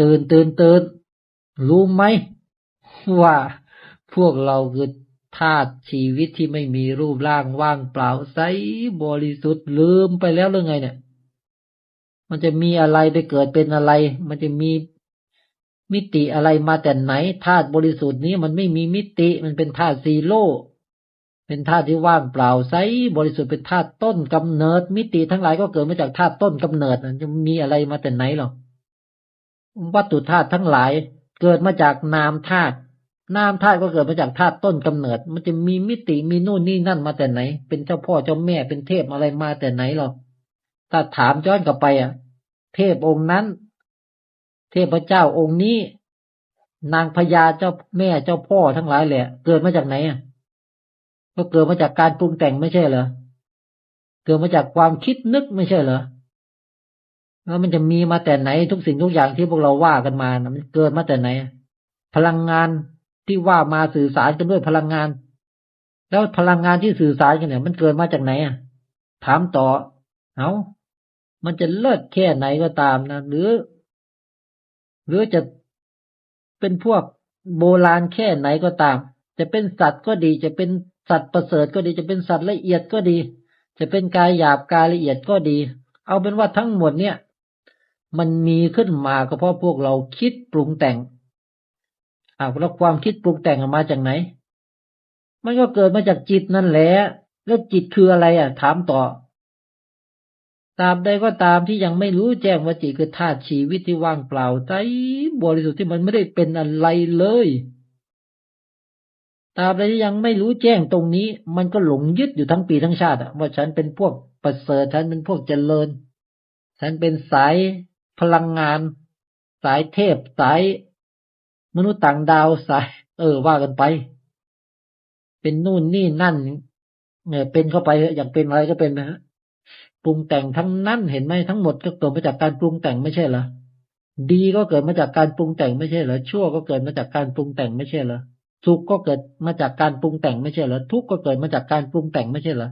ตื่นตื่นตื่นรู้ไหมว่าพวกเราคือธาตุชีวิตที่ไม่มีรูปร่างว่างเปล่าใสบริสุทธิ์ลืมไปแล้วหรือไงเนี่ย มันจะมีอะไรไปเกิดเป็นอะไร มันจะมีมิติอะไรมาแต่ไหนธาตุบริสุทธิ์นี้มันไม่มีมิติมันเป็นธาตุซีโร่เป็นธาตุที่ว่างเปล่าใสบริสุทธิ์เป็นธาตุต้นกำเนิด มิติทั้งหลายก็เกิดมาจากธาตุต้นกำเนิดมันจะมีอะไรมาแต่ไหนหรอ วัตถุธาตุทั้งหลายเกิดมาจากนามธาตุนามธาตุก็เกิดมาจากธาตุต้นกำเนิด มันจะมีมิติมีนู่นนี่นั่นมาแต่ไหน เป็นเจ้าพ่อเจ้าแม่เป็นเทพอะไรมาแต่ไหนหรอถ้าถามย้อนกลับไปอะ เทพองค์นั้น เทพเจ้าองค์นี้ นางพญาเจ้าแม่เจ้าพ่อทั้งหลายแหละ เกิดมาจากไหนอะก็เกิดมาจากการปรุงแต่งไม่ใช่เหรอเกิดมาจากความคิดนึกไม่ใช่เหรอ แล้วมันจะมีมาแต่ไหนทุกสิ่งทุกอย่างที่พวกเราว่ากันมานะมันเกิดมาแต่ไหน พลังงานที่ว่ามาสื่อสารกันด้วยพลังงาน แล้วพลังงานที่สื่อสารกันเนี่ย มันเกิดมาจากไหนอะ ถามต่อ เอามันจะเลิศแค่ไหนก็ตามนะหรือ หรือจะเป็นพวกโบราณแค่ไหนก็ตาม จะเป็นสัตว์ก็ดี จะเป็นสัตว์ประเสริฐก็ดี จะเป็นสัตว์ละเอียดก็ดี จะเป็นกายหยาบกายละเอียดก็ดี เอาเป็นว่าทั้งหมดเนี่ย มันมีขึ้นมาก็เพราะพวกเราคิดปรุงแต่งอ้าวแล้วความคิดปรุงแต่งมาจากไหน มันก็เกิดมาจากจิตนั่นแหละ แล้วจิตคืออะไรอะ ถามต่อ ตาบใดก็ตามที่ยังไม่รู้แจ้งว่าจิตคือธาตุชีวิตที่ว่างเปล่าใจบริสุทธิ์ที่มันไม่ได้เป็นอะไรเลย ตาบใดที่ยังไม่รู้แจ้งตรงนี้ มันก็หลงยึดอยู่ทั้งปีทั้งชาติว่าฉันเป็นพวกประเสริฐฉันเป็นพวกเจริญ ฉันเป็นสาย พลังงาน สายเทพสายมนุษย์ต่างดาวสาย เออว่ากันไป เป็นนู่นนี่นั่นเนี่ยเป็นเข้าไปอยากเป็นอะไรก็เป็นนะฮะปรุงแต่งทั้งนั้นเห็นไหมทั้งหมดก็เกิดมาจากการปรุงแต่งไม่ใช่เหรอดีก็เกิดมาจากการปรุงแต่งไม่ใช่เหรอชั่วก็เกิดมาจากการปรุงแต่งไม่ใช่เหรอสุขก็เกิดมาจากการปรุงแต่งไม่ใช่เหรอทุกข์ก็เกิดมาจากการปรุงแต่งไม่ใช่เหรอ